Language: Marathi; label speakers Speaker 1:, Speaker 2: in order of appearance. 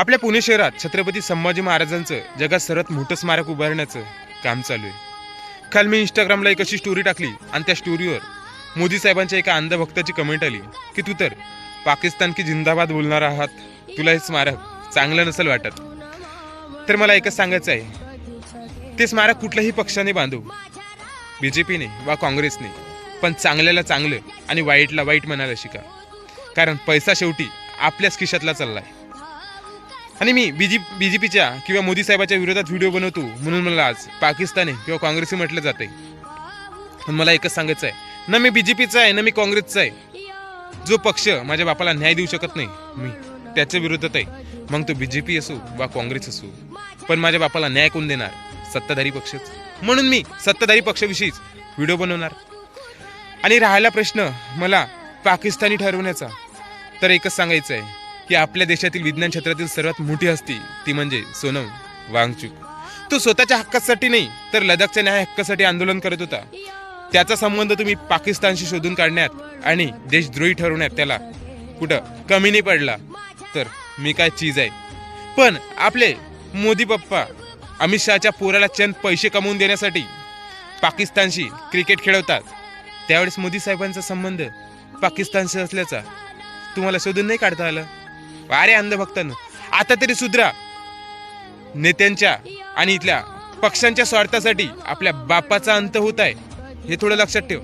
Speaker 1: आपल्या पुणे शहरात छत्रपती संभाजी महाराजांचं जगात सर्वात मोठं स्मारक उभारण्याचं काम चालू आहे. काल मी इंस्टाग्रामला एक अशी स्टोरी टाकली आणि त्या स्टोरीवर मोदी साहेबांच्या एका अंधभक्ताची कमेंट आली की तू तर पाकिस्तान की जिंदाबाद बोलणार आहात. तुला हे स्मारक चांगलं नसेल वाटत. तर मला एकच सांगायचं आहे. ते स्मारक कुठल्याही पक्षाने बांधू बी जे पीने वा काँग्रेसने पण चांगल्याला चांगलं आणि वाईटला वाईट म्हणायला शिका. कारण पैसा शेवटी आपल्याच खिशातला चाललाय. आणि मी बीजी पीच्या किंवा मोदी साहेबाच्या विरोधात व्हिडिओ बनवतो म्हणून मला आज पाकिस्तानी किंवा काँग्रेसी म्हटलं जाते पण मला एकच सांगायचं आहे. ना मी बीजेपीचा आहे ना मी काँग्रेसचा आहे. जो पक्ष माझ्या बापाला न्याय देऊ शकत नाही मी त्याच्या विरोधात आहे. मग तो बीजेपी असो वा काँग्रेस असो पण माझ्या बापाला न्याय कोण देणार? सत्ताधारी पक्षच. म्हणून मी सत्ताधारी पक्षाविषयीच व्हिडिओ बनवणार. आणि राहिला प्रश्न मला पाकिस्तानी ठरवण्याचा तर एकच सांगायचं आहे. की आपल्या देशातील विज्ञान क्षेत्रातील सर्वात मोठी हस्ती ती म्हणजे सोनम वांगचूक. तो स्वतःच्या हक्कासाठी नाही तर लडाखच्या न्याय हक्कासाठी आंदोलन करत होता. त्याचा संबंध तुम्ही पाकिस्तानशी शोधून काढण्यात आणि देशद्रोही ठरवण्यात त्याला कुठं कमी नाही पडला. तर मी काय चीज आहे? पण आपले मोदी पप्पा अमित शहाच्या पोराला चंद पैसे कमवून देण्यासाठी पाकिस्तानशी क्रिकेट खेळवतात. त्यावेळेस मोदी साहेबांचा संबंध पाकिस्तानशी असल्याचा तुम्हाला शोधून नाही काढता आलं? अरे अंधभक्तांनो आता तरी सुधरा. नेत्यांच्या आणि इथल्या पक्षांच्या स्वार्थासाठी आपल्या बापाचा अंत होत आहे. हे थोडं लक्षात ठेव.